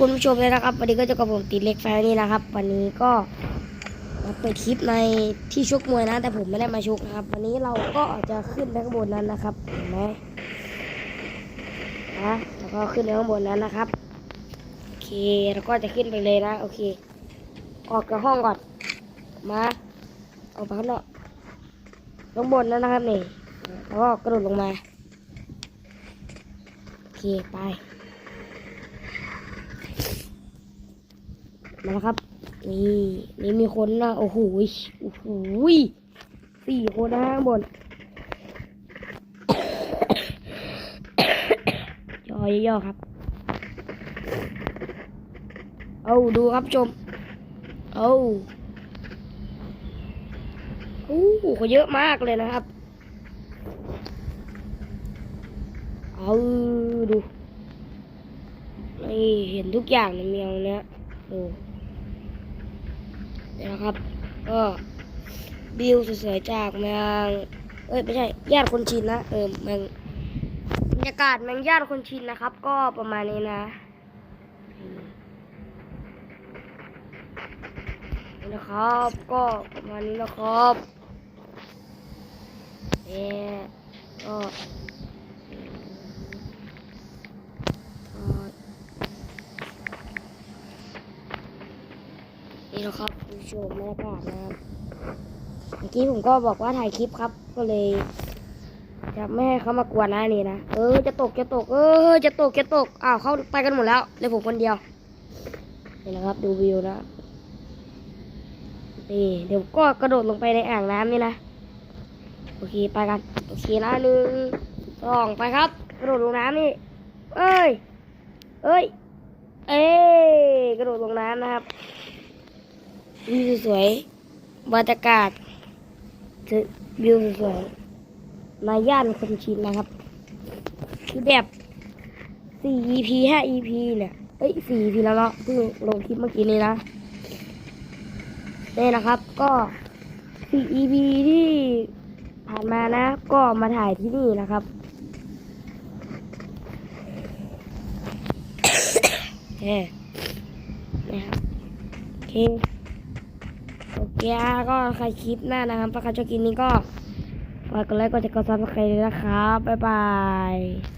คุณผู้ชมเลยนะครับ วันนี้ก็จะกับผมติดเล็กไฟนี่นะครับ วันนี้ก็มาเปิดคลิปในที่ชกมวยนะ แต่ผมไม่ได้มาชกนะครับ วันนี้เราก็จะขึ้นไปข้างบนนั้นนะครับเห็นไหมนะแล้วก็ขึ้นไปข้างบนนั้นนะครับโอเคแล้วก็จะขึ้นไปเลยนะ โอเค ออกจากห้องก่อนมาออกไปข้างนอกลงบนนั้นนะครับนี่แล้วก็กระโดดลงมาโอเคไป มาแล้วครับ นี่นี่มีคนนะโอ้โหโอ้โหสี่คนนะข้างบนย่อย่อๆครับ เอาดูครับชม เอาโอ้โหเยอะมากเลยนะครับ เอาดูนี่เห็นทุกอย่างในเมียวเนี้ยโอ้ นะครับ ก็วิวสวยๆจากเมืองเอ้ยไม่ใช่ย่านคนชินนะเออเมืองบรรยากาศเมืองย่านคนชินนะครับ ก็ประมาณนี้นะนะครับ ก็ประมาณนี้นะครับเนี่ยก็ก็ นี่นะครับคุณผู้ชมบรรยากาศนะครับเมื่อกี้ผมก็บอกว่าถ่ายคลิปครับ ก็เลยจะไม่ให้เขามากวนนะนี่นะเออจะตกจะตก เออ จะตกจะตกอ้าวเขาไปกันหมดแล้วเหลยผมคนเดียวนี่นะครับดูวิวนะนี่เดี๋ยวก็กระโดดลงไปในอ่างน้ำนี่นะโอเคไปกันโอเคนะหนึ่งสองไปครับ กระโดดลงน้ำนี่ เอ้ยเอ้ย เอ้ยกระโดดลงน้ำนะครับ วิวสวยบรรยากาศวิวสวยมาย่านคนชินนะครับคือแบบ 4 EP 5 EP เนี่ยเอ้ย4 EP แล้วเนาะเพิ่งลงคลิปเมื่อกี้นี้นะนี่นะครับก็ 4 EP ที่ผ่านมานะ ก็มาถ่ายที่นี่นะครับโอเคนะครับโอเค เคก็ใครคลิปหน้านะครับถ้าใครชอบกินนี้ก็ฝากกดไลค์กดแชร์กดซับสไครต์เลยนะครับ บ๊ายบาย